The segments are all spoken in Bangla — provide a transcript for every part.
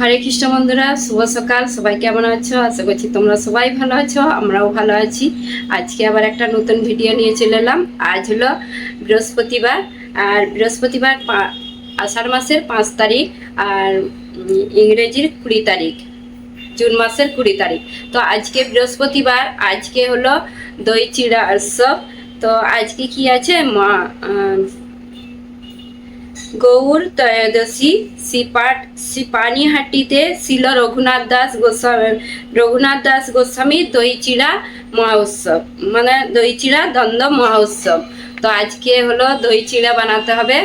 হরে খ্রিস্ট বন্ধুরা, শুভ সকাল। সবাই কেমন আছো? আশা করছি তোমরা সবাই ভালো আছো, আমরাও ভালো আছি। আজকে আবার একটা নতুন ভিডিও নিয়ে চলে এলাম। আজ হলো বৃহস্পতিবার, আর বৃহস্পতিবার আষাঢ় মাসের পাঁচ তারিখ, আর ইংরেজির কুড়ি তারিখ, জুন মাসের কুড়ি তারিখ। তো আজকে বৃহস্পতিবার, আজকে হলো দই চিড়া উৎসব। তো আজকে কি আছে? মা গৌর ত্রয়োদশী সিপাট সিপানিহাটিতে ছিল রঘুনাথ দাস গোস্বামী রঘুনাথ দাস গোস্বামীর দইচিড়া মহোৎসব মানে দই চিড়া দ্বন্দ্ব মহোৎসব তো আজকে হলো দই চিড়া বানাতে হবে।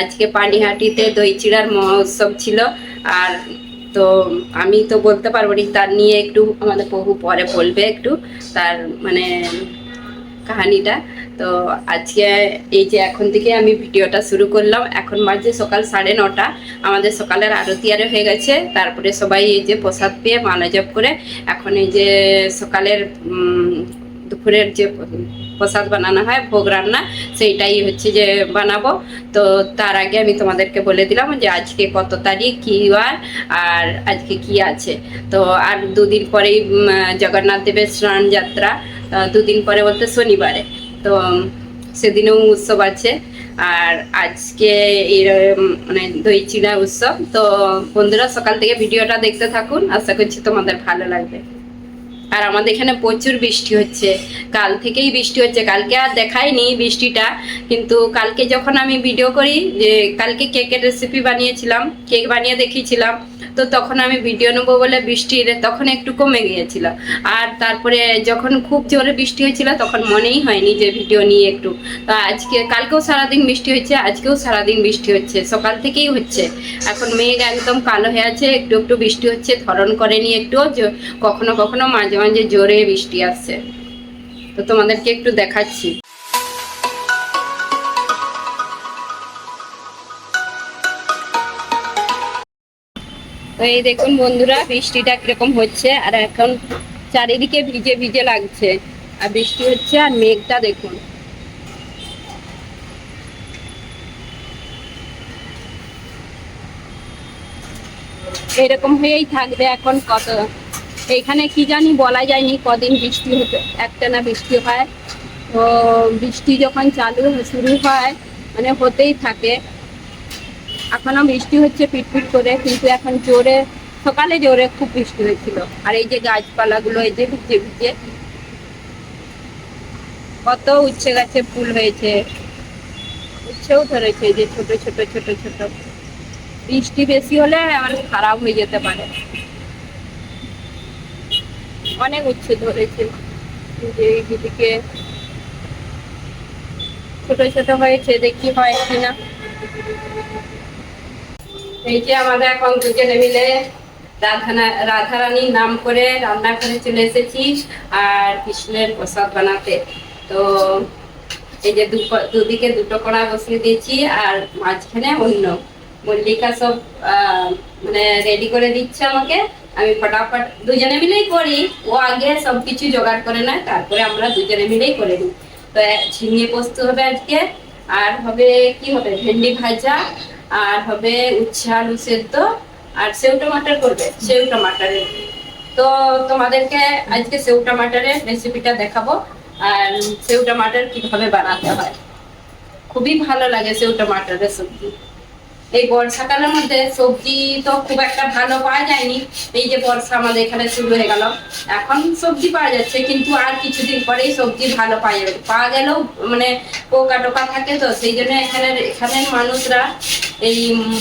আজকে পানিহাটিতে দই চিড়ার মহোৎসব ছিল। আর তো আমি তো বলতে পারব না, তার নিয়ে একটু আমাদের বহু পরে বলবে একটু। তার মানে কাহানিটা। তো আজকে এই যে এখন থেকে আমি ভিডিওটা শুরু করলাম। এখন মাঝে সকাল সাড়ে নটা। আমাদের সকালের আরতি আরে হয়ে গেছে। তারপরে সবাই এই যে প্রসাদ পেয়ে মালা জপ করে এখন এই যে সকালের দুপুরের যে প্রসাদ বানানো হয়, ভোগ রান্না, সেইটাই হচ্ছে যে বানাবো। তো তার আগে আমি তোমাদেরকে বলে দিলাম যে আজকে কত তারিখ, কি বার আর আজকে কি আছে। তো আর দুদিন পরেই জগন্নাথ দেবের স্নান যাত্রা দুদিন পরে বলতে শনিবারে। তো সেদিনেও উৎসব আছে। আর আজকে এরম মানে দই চিড়া উৎসব। তো বন্ধুরা, সকাল থেকে ভিডিওটা দেখতে থাকুন। আশা করছি তোমাদের ভালো লাগবে। আর আমাদের এখানে প্রচুর বৃষ্টি হচ্ছে। কাল থেকেই বৃষ্টি হচ্ছে। কালকে আর দেখাইনি বৃষ্টিটা, কিন্তু কালকে যখন আমি ভিডিও করি, যে কালকে কেকের রেসিপি বানিয়েছিলাম কেক বানিয়ে দেখিয়েছিলাম, তো তখন আমি ভিডিও নেব বলে বৃষ্টির তখন একটু কমে গিয়েছিল। আর তারপরে যখন খুব জোরে বৃষ্টি হয়েছিল, তখন মনেই হয়নি যে ভিডিও নিয়ে একটু। তো আজকে, কালকেও সারাদিন বৃষ্টি হচ্ছে আজকেও সারাদিন বৃষ্টি হচ্ছে। সকাল থেকেই হচ্ছে। এখন মেঘ একদম কালো হয়ে আছে, একটু একটু বৃষ্টি হচ্ছে, ধরন করেনি একটু কখনো কখনো মাঝে মাঝে জোরে বৃষ্টি আসছে। তো তোমাদেরকে একটু দেখাচ্ছি। তো এই দেখুন বন্ধুরা, বৃষ্টিটা কীরকম হচ্ছে, আর এখন চারিদিকে ভিজে ভিজে লাগছে। আর বৃষ্টি হচ্ছে, আর মেঘটা দেখুন। এরকম হয়েই থাকবে এখন কত এইখানে কি জানি বলা যায়নি কদিন বৃষ্টি হতে, একটানা বৃষ্টি হয়। তো বৃষ্টি যখন চালু শুরু হয় মানে হতেই থাকে। এখনও বৃষ্টি হচ্ছে পিটপিট করে, কিন্তু এখন জোরে, সকালে জোরে খুব বৃষ্টি হয়েছিল। আর এই যে গাছপালাগুলো, এই যে ভিজে ভিজে, কত উচ্ছে গাছে ফুল হয়েছে। উচ্ছেও ধরেছে যে ছোট ছোট ছোট ছোট। বৃষ্টি বেশি হলে আবার খারাপ হয়ে যেতে পারে। অনেক উচ্ছে ধরেছে। যে এইদিকে ছোট ছোট হয়েছে, দেখি হয় কিনা। এই যে আমাদের এখন দুজনে মিলে রাধানা, রাধারানীর নাম করে রান্না করে চলে এসেছি আর কৃষ্ণের প্রসাদ বানাতে। তো এই যে দুদিকে দুটো কড়া বসিয়ে দিয়েছি আর মাঝখানে অন্য। মল্লিকা সব মানে রেডি করে দিচ্ছে আমাকে। আমি ফটাফট দুজনে মিলেই করি। ও আগে সব কিছু জোগাড় করে নেয়, তারপরে আমরা দুজনে মিলেই করে নিই। তো ঝিঙে পোস্ত হবে আজকে, আর হবে কি হবে? ভেন্ডি ভাজা, আর হবে উচ্ছে আলু সেদ্ধ, আর সেউ টমাটার করবে, সেউ টমাটারের। তো তোমাদেরকে আজকে সেউ টমাটারের রেসিপিটা দেখাবো, আর সেউ টমাটার কীভাবে বানাতে হয়। খুবই ভালো লাগে সেউ টমাটারের সবজি। এই বর্ষাকালের মধ্যে সবজি তো খুব একটা ভালো পাওয়া যায়নি। এই যে বর্ষা আমাদের এখানে শুরু হয়ে গেল। এখন সবজি পাওয়া যাচ্ছে, কিন্তু আর কিছুদিন পরেই সবজি ভালো পাওয়া যাবে। পাওয়া গেলেও মানে পোকা টোকা থাকে তো, সেই জন্য এখানে এখানের মানুষরা এই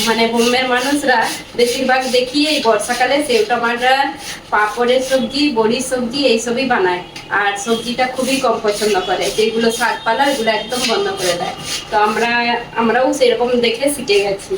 মানে বোম্বের মানুষরা বেশিরভাগ দেখি এই বর্ষাকালে সেউ টমাটার পাঁপড়ের সবজি, বড়ির সবজি এইসবই বানায়। আর সবজিটা খুবই কম পছন্দ করে, যেগুলো শাকপালা এগুলো একদম বন্ধ করে দেয়। তো আমরা, আমরাও সেরকম দেখে শিখে গেছি।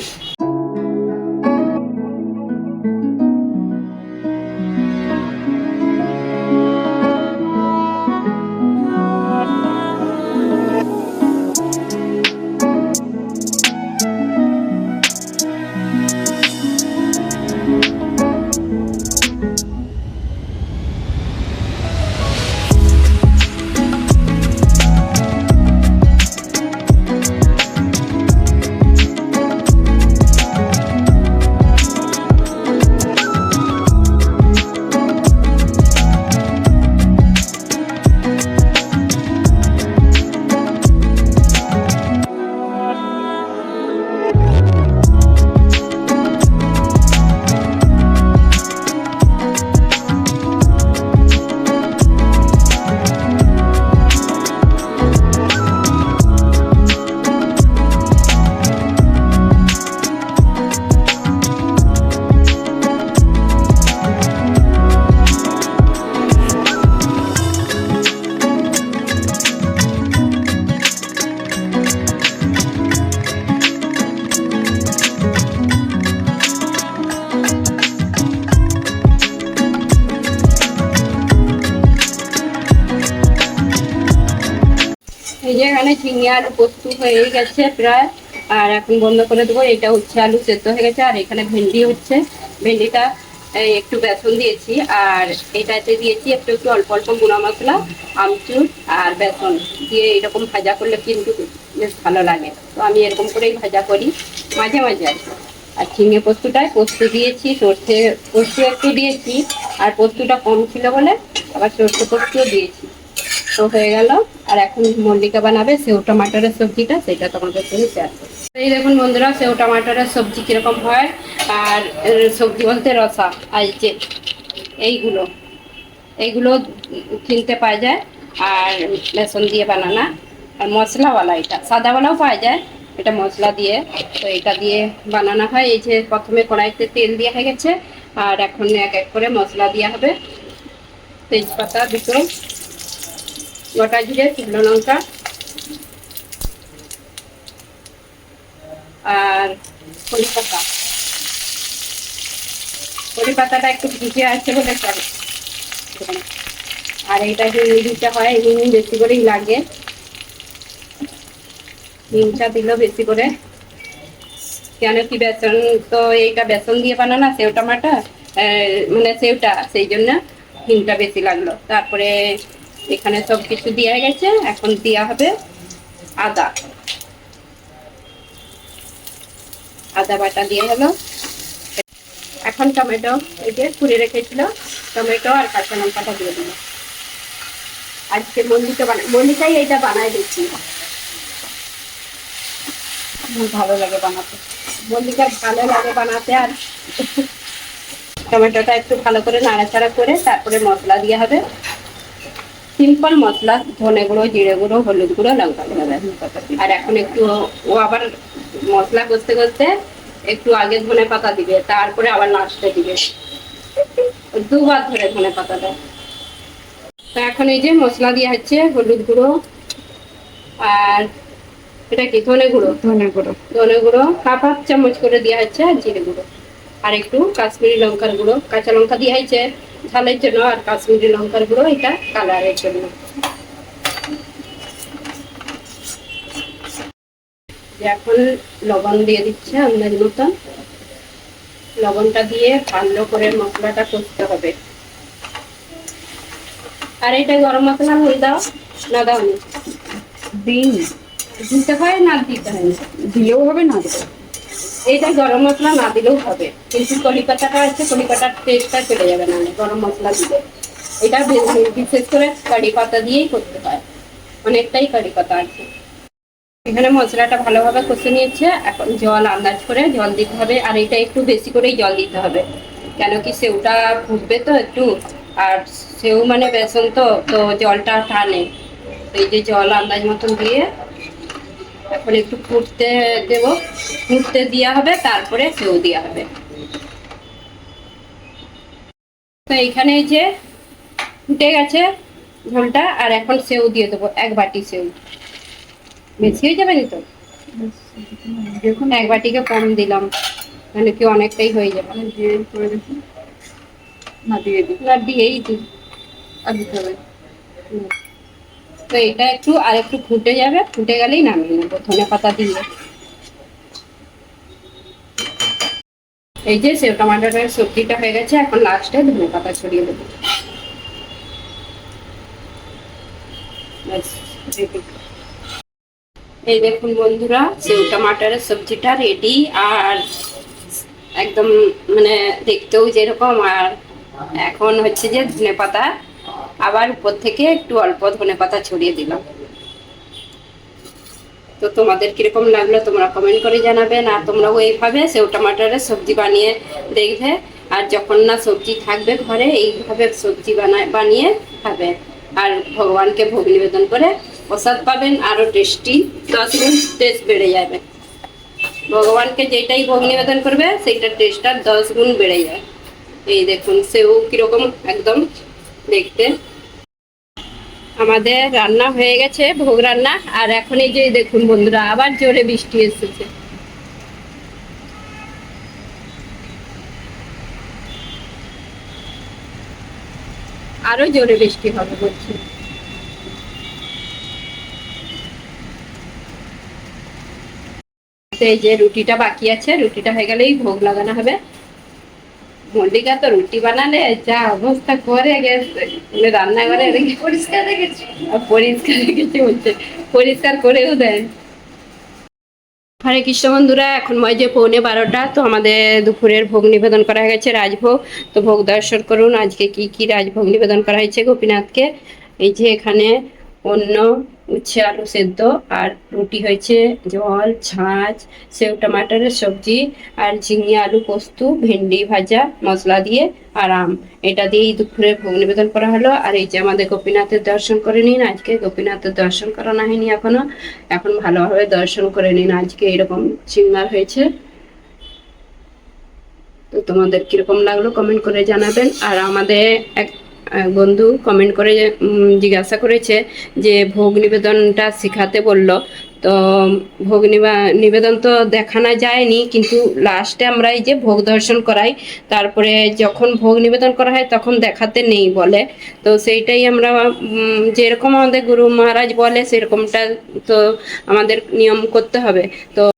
ঝিঙে আলু পোস্ত হয়ে গেছে প্রায়। আর এখন বন্ধ করে দেবো, এটা হচ্ছে আলু সেদ্ধ হয়ে গেছে, আর এখানে ভেন্ডি হচ্ছে। ভেন্ডিটা একটু বেসন দিয়েছি, আর এটাতে দিয়েছি, একটু একটু অল্প অল্প গুঁড়া মশলা, আমচুর আর বেসন দিয়ে এরকম ভাজা করলে কিন্তু বেশ ভালো লাগে। তো আমি এরকম করেই ভাজা করি, মাঝে মাঝে আর। আর ঝিঙে পোস্তটায় পোস্ত দিয়েছি, সর্ষে পোস্ত একটু দিয়েছি, আর পোস্তটা কম ছিল বলে আবার সর্ষে পোস্তও দিয়েছি। তো হয়ে গেল। আর এখন মল্লিকা বানাবে সেও টমাটোরের সবজিটা, সেটা তোমাদের সঙ্গে শেয়ার করব এই দেখুন বন্ধুরা, সেও টমাটোরের সবজি কীরকম হয় আর সবজি বলতে রসা, আর যে এইগুলো এইগুলো কিনতে পাওয়া যায়। আর বেসন দিয়ে বানানা, আর মশলাওয়ালা এটা, সাদাওয়ালাও পাওয়া যায়, এটা মশলা দিয়ে। তো এটা দিয়ে বানানো হয়, এই যে প্রথমে কড়াইতে তেল দেওয়া হয়ে গেছে, আর এখন এক এক করে মশলা দেওয়া হবে। তেজপাতা দুটো গোটা জিরে শুকনো লঙ্কা। আর কড়ি পাতা কড়ি পাতাটা একটু ভিজে আছে বলে চলে আর এইটা হিং দিতে হয় হিং বেশি করেই লাগে। হিংটা দিল বেশি করে। কেন কি বেসন, তো এইটা বেসন দিয়ে বানানা সেও টমাটো মানে সেওটা সেই জন্য হিংটা বেশি লাগল। তারপরে এখানে সব কিছু দেওয়া গেছে, এখন দেওয়া হবে আদা। আদা বাটা দিয়ে হলো। এখন টমেটো, এই যে পুড়ে রেখেছিল, টমেটো আর কাঁচা লঙ্কাটা দিয়ে দিল আজকে মল্লিকা বানাই মল্লিকাই এইটা বানায় দিচ্ছি ভালো লাগে বানাতে। মল্লিকা ভালো লাগে বানাতে আর টমেটোটা একটু ভালো করে নাড়াচাড়া করে তারপরে মশলা দিয়ে হবে। সিম্পল মশলা ধনে গুঁড়ো জিরে গুঁড়ো হলুদ গুঁড়ো লঙ্কা গুঁড়ো। আর এখন একটু ও আবার মশলা করতে করতে একটু আগে ধনে পাতা দিবে তারপরে আবার লাস্টে দিবে। দুবার ধরে ধনে পাতা দেয়। তো এখন এই যে মশলা দেওয়া হচ্ছে হলুদ গুঁড়ো আর এটা কি ধনে গুঁড়ো? ধনে গুঁড়ো। ধনে গুঁড়ো হাফ হাফ চামচ করে দেওয়া হচ্ছে আর জিরে গুঁড়ো। আর একটু কাশ্মীরি লঙ্কার গুঁড়ো কাঁচা লঙ্কা দেওয়া হয়েছে ঝালের জন্য আর কাশ্মীরি লঙ্কার গুঁড়ো এটা কালারের জন্য। এখন লবণ দিয়ে দিচ্ছে আন্দাজ মতন লবণটা দিয়ে ভালো করে মশলাটা করতে হবে। আর এটা গরম মশলা হয়ে দাও না দাও দিন দিতে হয় না দিতে হয়? দিলেও হবে না দিলেও এইটা গরম মশলা না দিলেও হবে। কিন্তু কলিকাতাটা আছে, কলিকাতার টেস্টটা চলে যাবে না গরম মশলা দিলে। এটা বিশেষ করে কারি পাতা দিয়েই করতে হয়। অনেকটাই কারি পাতা আছে। এখানে মশলাটা ভালোভাবে কষে নিয়েছে। এখন জল আন্দাজ করে জল দিতে হবে। আর এটা একটু বেশি করেই জল দিতে হবে। কেন কি সেউটা ফুটবে তো একটু। আর সেউ মানে বেসন তো তো জলটা টানে এই যে জল আন্দাজ মতন দিয়ে এখন একটু ফুটতে দেব। ফুটতে দেওয়া হবে তারপরে সেও দেওয়া হবে। তো এইখানে এই যে ফুটে গেছে ঝোলটা আর এখন সেও দিয়ে দেবো এক বাটি সেও। বেশি হয়ে যাবে না তো দেখুন এক বাটিকে কম দিলাম মানে কি অনেকটাই হয়ে যাবে? না দিয়ে দিই। না দিয়েই দিই। আর দিতে হবে। তো এটা একটু আর একটু ফুটে যাবে, ফুটে গেলেই নামিয়ে নেব, ধনে পাতা দিয়ে। এই যে সেও টমাটোর সবজিটা হয়ে গেছে, এখন লাস্টে ধনে পাতা ছড়িয়ে দেবো। এই দেখুন বন্ধুরা, সেও টমাটারের সবজিটা রেডি আর একদম মানে দেখতেও যেরকম, আর এখন হচ্ছে যে ধনে পাতা আবার উপর থেকে একটু অল্প ধনে পাতা ছড়িয়ে দিলাম। তো তোমাদের কীরকম লাগল তোমরা কমেন্ট করে জানাবেন আর তোমরাও এইভাবে সেও টমাটারের সবজি বানিয়ে দেখবে, আর যখন না সবজি থাকবে ঘরে, এইভাবে সবজি বানায়, বানিয়ে খাবে। আর ভগবানকে ভোগ নিবেদন করে প্রসাদ পাবেন আরও টেস্টি, দশ গুণ টেস্ট বেড়ে যাবে। ভগবানকে যেটাই ভোগ নিবেদন করবে, সেইটার টেস্টটা দশ গুণ বেড়ে যায়। এই দেখুন, সেও কীরকম একদম দেখতে। আমাদের রান্না হয়ে গেছে, ভোগ রান্না। আর এখন এই যে, দেখুন বন্ধুরা, আবার জোরে বৃষ্টি এসেছে। আরও জোরে বৃষ্টি হবে বলছি। এই যে রুটিটা বাকি আছে, রুটিটা হয়ে গেলেই ভোগ লাগানো হবে। মল্লিকা তো রুটি বানালে যা অবস্থা করে গেছে। রান্নাঘরে পরিষ্কার রেখেছি। পরিষ্কার রেখেছে বলছে পরিষ্কার করেও দেয়। হরে কৃষ্ণ বন্ধুরা এখন যে পৌনে বারোটা তো আমাদের দুপুরের ভোগ নিবেদন করা হয়ে গেছে রাজভোগ। তো ভোগ দর্শন করুন আজকে কি কি রাজভোগ নিবেদন করা হয়েছে গোপীনাথকে? এই যে এখানে অন্য উচ্ছে, আলু সেদ্ধ আর রুটি হয়েছে জল, ছাঁচ, সেউ টমাটারের সবজি আর ঝিঙে, আলু পোস্ত, ভেন্ডি ভাজা, মশলা দিয়ে আর আম এটা দিয়েই দুপুরে ভোগ নিবেদন করা হলো। আর এই যে আমাদের গোপীনাথের দর্শন করে নিন আজকে। গোপীনাথের দর্শন করানো হয়নি এখনও। এখন ভালোভাবে দর্শন করে নিন আজকে এরকম সিঙ্গার হয়েছে। তো তোমাদের কীরকম লাগল কমেন্ট করে জানাবেন। আর আমাদের এক বন্ধু কমেন্ট করে জিজ্ঞাসা করেছে যে, ভোগ নিবেদনটা শেখাতে বলল। তো, ভোগ নিবা- নিবেদন তো দেখানো যায়নি, কিন্তু লাস্টে আমরা এই যে ভোগ দর্শন করাই, তারপরে যখন ভোগ নিবেদন করা হয় তখন দেখাতে নেই বলে। তো সেইটাই আমরা যেরকম আমাদের গুরু মহারাজ বলে, সেরকমটা তো আমাদের নিয়ম করতে হবে। তো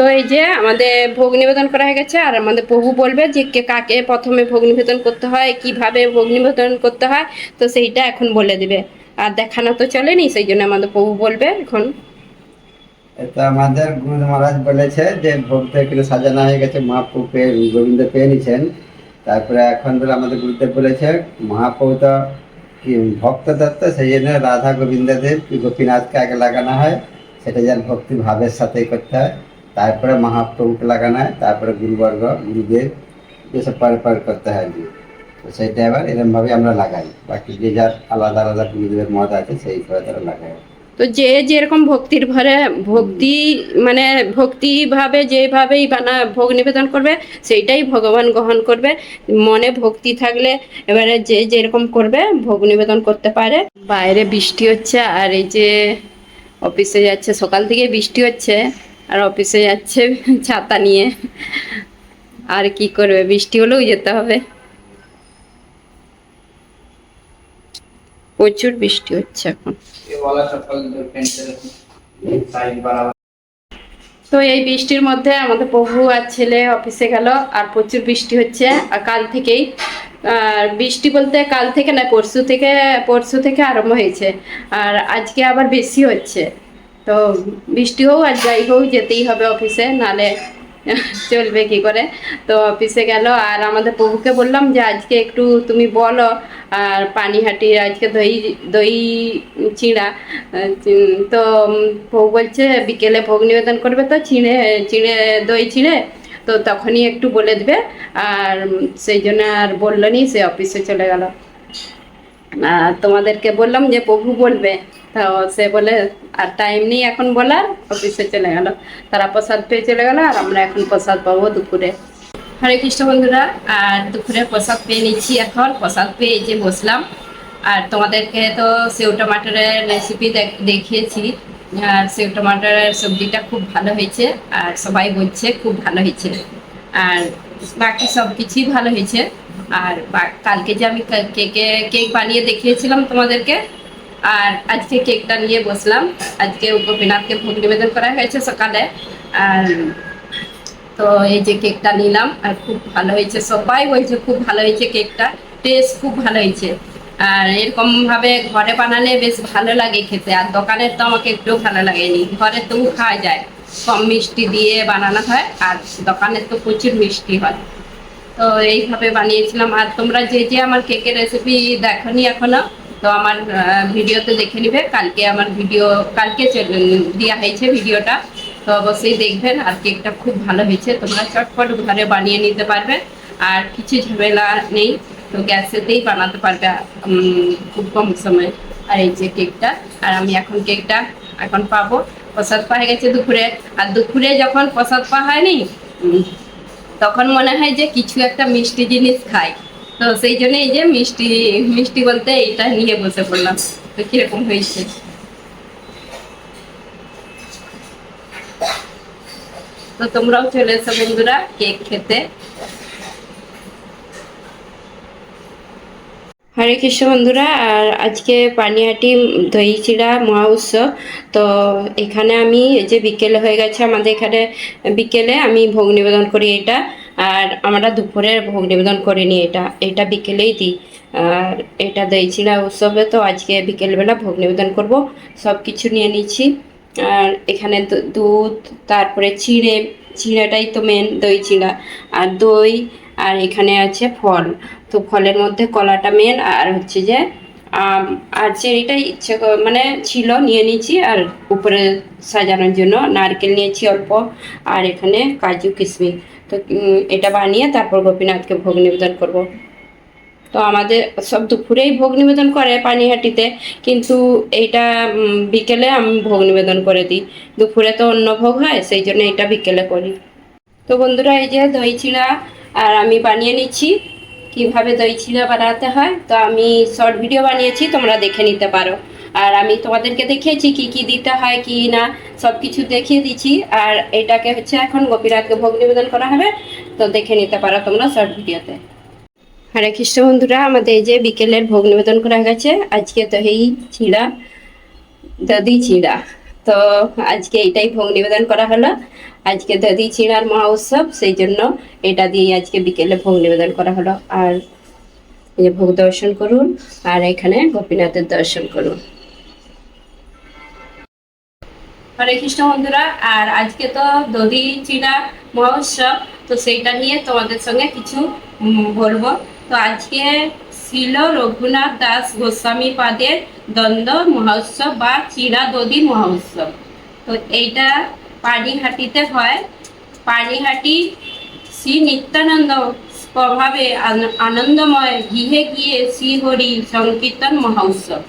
তো এই যে আমাদের ভোগ নিবেদন করা হয়ে গেছে, আর আমাদের প্রভু বলবে যে কে কাকে প্রথমে ভোগ নিবেদন করতে হয়, কীভাবে ভোগ নিবেদন করতে হয়, তো সেইটা এখন বলে দিবে। আর দেখানো তো চলেনি, সেই জন্য আমাদের প্রভু বলবে এখন। এটা আমাদের গুরু মহারাজ বলেছে যে ভোগ থেকে সাজানো হয়ে গেছে, মহাপ্রভু পেয়ে, গোবিন্দ পেয়ে নিছেন তারপরে এখন বলে আমাদের গুরুদেব বলেছে, মহাপ্রভু তো ভক্ত তত্ত্ব সেই জন্য রাধা গোবিন্দদের গোপীনাথকে আগে লাগানো হয়, সেটা যেন ভক্তি ভাবের সাথেই করতে হয়। তারপরে মহাপ্রভুকে লাগানো হয়, তারপরে গুরুবর্গ, গুরুদেব, এসব পরে পরে করতে হয় কি। তো সেইটা এবার এরকমভাবে আমরা লাগাই। বাকি যে যার আলাদা আলাদা গুরুদেবের মত আছে, সেই হিসাবে তারা লাগায়। তো যে যেরকম ভক্তির ভরে, ভক্তি মানে ভক্তিভাবে যেভাবেই বানা, ভোগ নিবেদন করবে, সেইটাই ভগবান গ্রহণ করবে। মনে ভক্তি থাকলে এবারে যে যেরকম করবে, ভোগ নিবেদন করতে পারে। বাইরে বৃষ্টি হচ্ছে আর এই যে অফিসে যাচ্ছে, সকাল থেকে বৃষ্টি হচ্ছে। আর অফিসে যাচ্ছে ছাতা নিয়ে। আর কি করবে? বৃষ্টি হলেও যেতে হবে। প্রচুর বৃষ্টি হচ্ছে এখন। তো এই বৃষ্টির মধ্যে আমাদের প্রভু আর ছেলে অফিসে গেল, আর প্রচুর বৃষ্টি হচ্ছে। আর কাল থেকেই, আর বৃষ্টি বলতে কাল থেকে না, পরশু থেকে পরশু থেকে আরম্ভ হয়েছে। আর আজকে আবার বেশি হচ্ছে। তো বৃষ্টি হোক আর যাই হোক, যেতেই হবে অফিসে, নালে চলবে কি করে? তো অফিসে গেল, আর আমাদের প্রভুকে বললাম যে আজকে একটু তুমি বলো, আর পানিহাটির আজকে দই দই চিড়া, তো প্রভু বলছে বিকেলে ভোগ নিবেদন করবে তো চিঁড়ে চিঁড়ে দই চিড়ে, তো তখনই একটু বলে দেবে, আর সেই জন্য আর বলল নি, সে অফিসে চলে গেল। তোমাদেরকে বললাম যে প্রভু বলবে। তো সে বলে, আর টাইম নেই এখন বলার অফিসে চলে গেল। তারা প্রসাদ পেয়ে চলে গেল, আর আমরা এখন প্রসাদ পাবো দুপুরে। হরে কৃষ্ণ বন্ধুরা, আর দুপুরে প্রসাদ পেয়ে নিচ্ছি এখন। প্রসাদ পেয়ে যে বসলাম। আর তোমাদেরকে তো সেউ টমাটারের রেসিপি দেখিয়েছি। আর সেউ টমাটারের সবজিটা খুব ভালো হয়েছে, আর সবাই বলছে খুব ভালো হয়েছে। আর বাকি সব কিছুই ভালো হয়েছে। আর কালকে যে আমি কেকে কেক বানিয়ে দেখিয়েছিলাম তোমাদেরকে, আর আজকে কেকটা নিয়ে বসলাম। আজকে গোপীনাথকে ভোগ নিবেদন করা হয়েছে সকালে। আর তো এই যে কেকটা নিলাম, আর খুব ভালো হয়েছে। সবাই বলছে খুব ভালো হয়েছে কেকটা টেস্ট খুব ভালো হয়েছে। আর এরকম ভাবে ঘরে বানালে বেশ ভালো লাগে খেতে। আর দোকানের তো আমাকে একটু ভালো লাগেনি। ঘরে তবু খাওয়া যায়। কম মিষ্টি দিয়ে বানানো হয় আর দোকানের তো প্রচুর মিষ্টি হয়। তো এইভাবে বানিয়েছিলাম। আর তোমরা যে যে আমার কেকের রেসিপি দেখনি এখনও, তো আমার ভিডিওতে দেখে নিবে। কালকে আমার ভিডিও, কালকে দেওয়া হয়েছে ভিডিওটা। তো অবশ্যই দেখবেন। আর কেকটা খুব ভালো হয়েছে। তোমরা চটপট ঘরে বানিয়ে নিতে পারবে। আর কিছু ঝামেলা নেই। তো গ্যাসেতেই বানাতে পারবে খুব কম সময়। আর এই যে কেকটা, আর আমি এখন কেকটা এখন পাবো। প্রসাদ পাওয়া গেছে দুপুরে। আর দুপুরে যখন প্রসাদ পাওয়া হয়নি, তখন মনে হয় যে কিছু একটা মিষ্টি জিনিস খাই। তো সেই জন্য এই যে মিষ্টি মিষ্টি বলতে এইটা নিয়ে বসে পড়লাম। তো কীরকম হয়েছে? তো তোমরাও চলে এসো বন্ধুরা, কেক খেতে। হরে কৃষ্ণ বন্ধুরা, আর আজকে পানিহাটি দই মহা উৎসব। তো এখানে আমি যে বিকেলে হয়ে গেছে আমাদের এখানে বিকেলে আমি ভোগ নিবেদন করি এটা, আর আমরা দুপুরে ভোগ নিবেদন করিনি এটা এটা বিকেলেই দিই। আর এটা দই উৎসবে তো আজকে বিকেলবেলা ভোগ নিবেদন করব, সব কিছু নিয়ে নিচ্ছি। আর এখানে দুধ, তারপরে চিড়ে, চিড়েটাই তো মেন দই চিড়া। আর দই, আর এখানে আছে ফল। তো ফলের মধ্যে কলাটা মেন আর হচ্ছে যে, আম, আর চেরিটাই ইচ্ছে মানে ছিল, নিয়ে নিয়েছি, আর উপরে সাজানোর জন্য নারকেল নিয়েছি অল্প, আর এখানে কাজু কিশমিশ তো এটা বানিয়ে তারপর গোপীনাথকে ভোগ নিবেদন করব। তো আমাদের সব দুপুরেই ভোগ নিবেদন করে পানিহাটিতে, কিন্তু এইটা বিকেলে আমি ভোগ নিবেদন করে দিই। দুপুরে তো অন্য ভোগ হয়, সেই জন্য এটা বিকেলে করি। তো বন্ধুরা, এই যে দই চিড়া আর আমি বানিয়ে নিচ্ছি। কীভাবে দই চিড়া বানাতে হয়, তো আমি শর্ট ভিডিও বানিয়েছি, তোমরা দেখে নিতে পারো। আর আমি তোমাদেরকে দেখিয়েছি কি কি দিতে হয়, কি না সব কিছু দেখিয়ে দিচ্ছি। আর এটাকে হচ্ছে এখন গোপীনাথকে ভোগ নিবেদন করা হবে, তো দেখে নিতে পারো তোমরা শর্ট ভিডিওতে হরে খ্রিস্ট বন্ধুরা, আমাদের এই যে বিকেলের ভোগ নিবেদন করা গেছে, আজকে তো এই চিড়া দদি চিড়া তো আজকে এটাই ভোগ নিবেদন করা হলো। আজকে দদি চিড়ার মহা উৎসব সেই জন্য এটা দিয়ে আজকে বিকেলে ভোগ নিবেদন করা হলো। আর ভোগ দর্শন করুন, আর এখানে গোপীনাথের দর্শন করুন। হরে কৃষ্ণ বন্ধুরা, আর আজকে তো দধি চিড়া মহোৎসব, তো সেইটা নিয়ে তোমাদের সঙ্গে কিছু বলব। তো আজকে ছিল রঘুনাথ দাস গোস্বামী পাদের দ্বন্দ্ব, মহোৎসব বা চিড়া দধি মহোৎসব। তো এইটা পানিহাটিতে হয়। পানিহাটি শ্রী নিত্যানন্দ প্রভাবে আন- আনন্দময় গৃহে গিয়ে শ্রীহরি সংকীর্তন মহোৎসব।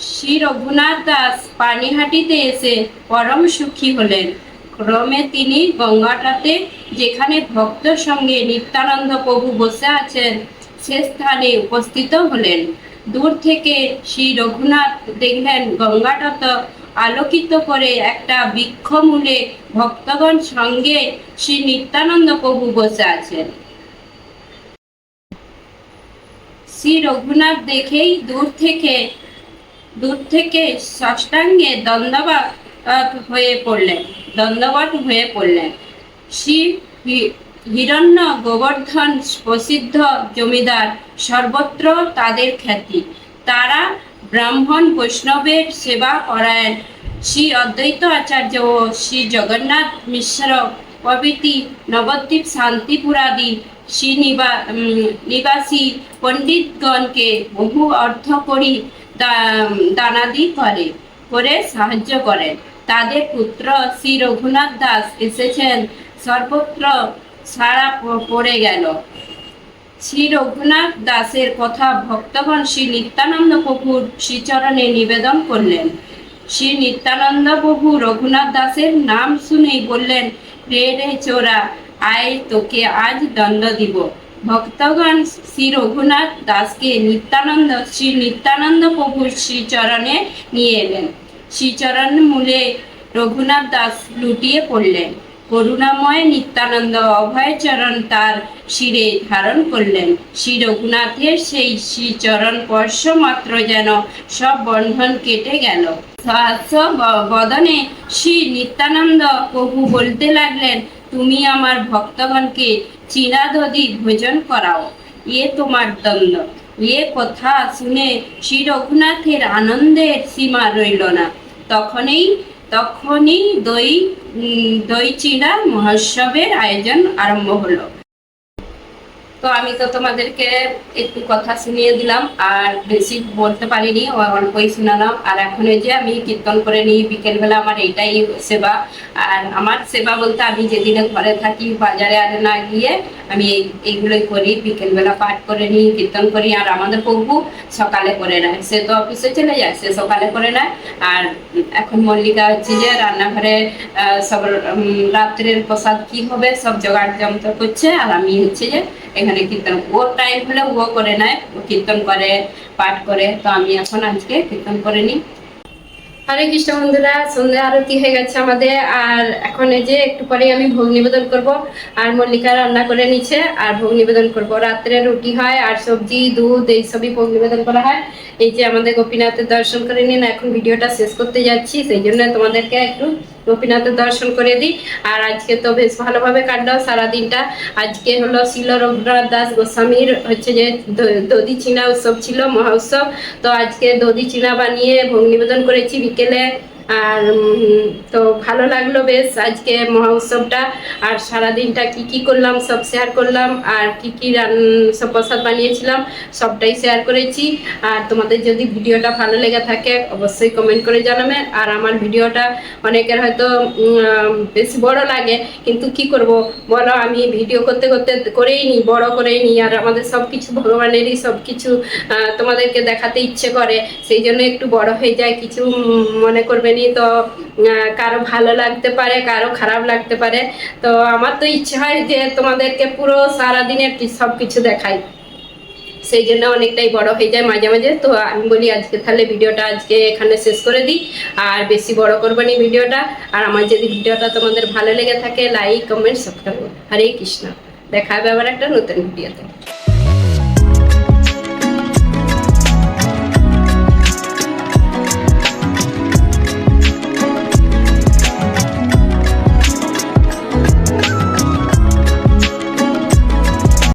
শ্রী রঘুনাথ দাস পানিহাটিতে এসে পরম সুখী হলেন। ক্রমে তিনি গঙ্গাটাতে যেখানে ভক্ত সঙ্গে নিত্যানন্দ প্রভু বসে আছেন, সে স্থানে উপস্থিত হলেন। দূর থেকে শ্রী রঘুনাথ দেখলেন গঙ্গাটাত আলোকিত করে একটা বৃক্ষমূলে ভক্তগণ সঙ্গে শ্রী নিত্যানন্দ প্রভু বসে আছেন। শ্রী রঘুনাথ দেখেই দূর থেকে দূর থেকে ষষ্ঠাঙ্গে দণ্ডবাদ হয়ে পড়লেন দণ্ডবাদ হয়ে পড়লেন। শ্রী হিরণ্য গোবর্ধন প্রসিদ্ধ জমিদার সর্বত্র তাদের খ্যাতি। তারা ব্রাহ্মণ বৈষ্ণবের সেবা পরায়ণ শ্রী অদ্বৈত আচার্য ও শ্রী জগন্নাথ মিশ্র প্রভৃতি নবদ্বীপ শান্তিপুরাদি শ্রী নিবা নিবাসী পণ্ডিতগণকে বহু অর্থ করি দানাদি করে করে সাহায্য করেন। তাদের পুত্র শ্রী রঘুনাথ দাস এসেছেন। সর্বত্র সারা পড়ে গেল। শ্রী রঘুনাথ দাসের কথা ভক্তগণ শ্রী নিত্যানন্দ প্রভুর শ্রীচরণে নিবেদন করলেন। শ্রী নিত্যানন্দ প্রভু রঘুনাথ দাসের নাম শুনেই বললেন, রে রে, চোরা, আয়, তোকে আজ দণ্ড দিব। ভক্তগণ শ্রী রঘুনাথ দাসকে নিত্যানন্দ, শ্রী নিত্যানন্দ প্রভুর শ্রীচরণে নিয়ে এলেন। শ্রীচরণ মূলে রঘুনাথ দাস লুটিয়ে পড়লেন। করুণাময় নিত্যানন্দ অভয়চরণ তার শিরে ধারণ করলেন। শ্রী রঘুনাথের সেই শ্রীচরণ স্পর্শ মাত্র যেন সব বন্ধন কেটে গেল। বদনে শ্রী নিত্যানন্দ প্রভু বলতে লাগলেন, তুমি আমার ভক্তগণকে চিরাদধি ভোজন করাও। এ তোমার দ্বন্দ্ব। এ কথা শুনে শ্রী রঘুনাথের আনন্দের সীমা রইল না। তখনই তখনই দই দই চিড়া মহোৎসবের আয়োজন আরম্ভ হলো। তো আমি তো তোমাদেরকে একটু কথা শুনিয়ে দিলাম, আর বেশি বলতে পারিনি অল্পই শোনালাম। আর এখন এই যে আমি কীর্তন করে নিই, বিকেলবেলা আমার এইটাই সেবা। আর আমার সেবা বলতে আমি যেদিনে ঘরে থাকি, বাজারে আর না গিয়ে আমি এই, এইগুলোই করি, বিকেলবেলা পাঠ করে নিই, কীর্তন করি, আর আমাদের প্রভু সকালে করে নেয়। সে তো অফিসে চলে যায়, সে সকালে করে নেয়। আর এখন মল্লিকা হচ্ছে যে রান্নাঘরে সব রাত্রের প্রসাদ কি হবে, সব জোগাড় যন্ত্র করছে। আর আমি হচ্ছে যে এখানে কীর্তন, ও টাইম হলে ও করে নেয়, ও কীর্তন করে, পাঠ করে। তো আমি এখন আজকে কীর্তন করে নিই। হরে কৃষ্ণ বন্ধুরা, সন্ধ্যা আরতি হয়ে গেছে আমাদের, আর এখন এই যে একটু পরেই আমি ভোগ নিবেদন করব, আর মল্লিকা রান্না করে নিচ্ছে, আর ভোগ নিবেদন করব। রাত্রে রুটি হয়, আর সবজি, দুধ এইসবই ভোগ নিবেদন করা হয়। এই যে আমাদের গোপীনাথের দর্শন করে নিন এখন ভিডিওটা শেষ করতে যাচ্ছি, সেই জন্য তোমাদেরকে একটু গোপীনাথের দর্শন করে দিই। আর আজকে তো বেশ ভালোভাবে কাটলো সারাদিনটা। আজকে হলো শিল রঘুনাথ দাস গোস্বামীর হচ্ছে যে দধি চিনা উৎসব ছিল, মহা উৎসব। তো আজকে দধি চিনা বানিয়ে ভোগ নিবেদন করেছি বিকেলে। আর তো ভালো লাগল বেশ আজকে মহা উৎসবটা আর সারাদিনটা কি কি করলাম, সব শেয়ার করলাম, আর কি কি রান- সব প্রসাদ বানিয়েছিলাম, সবটাই শেয়ার করেছি। আর তোমাদের যদি ভিডিওটা ভালো লেগে থাকে, অবশ্যই কমেন্ট করে জানাবে। আর আমার ভিডিওটা অনেকের হয়তো বেশি বড় লাগে, কিন্তু কি করব বলো? আমি ভিডিও করতে করতে করেই নিই, বড় করেই নিই। আর আমাদের সব কিছু ভগবানেরই সব কিছু তোমাদেরকে দেখাতে ইচ্ছে করে। সেই জন্য একটু বড় হয়ে যায়, কিছু মনে করবে নি তো কারও ভালো লাগতে পারে, কারও খারাপ লাগতে পারে। তো আমার তো ইচ্ছে হয় যে তোমাদেরকে পুরো সারাদিনের সব কিছু দেখাই। সেই জন্য অনেকটাই বড় হয়ে যায় মাঝে মাঝে। তো আমি বলি আজকে তাহলে ভিডিওটা আজকে এখানে শেষ করে দিই। আর বেশি বড় করব নি ভিডিওটা। আর আমার যদি ভিডিওটা তোমাদের ভালো লেগে থাকে like comment subscribe Hare Krishna. দেখা হবে আবার একটা নতুন ভিডিওতে।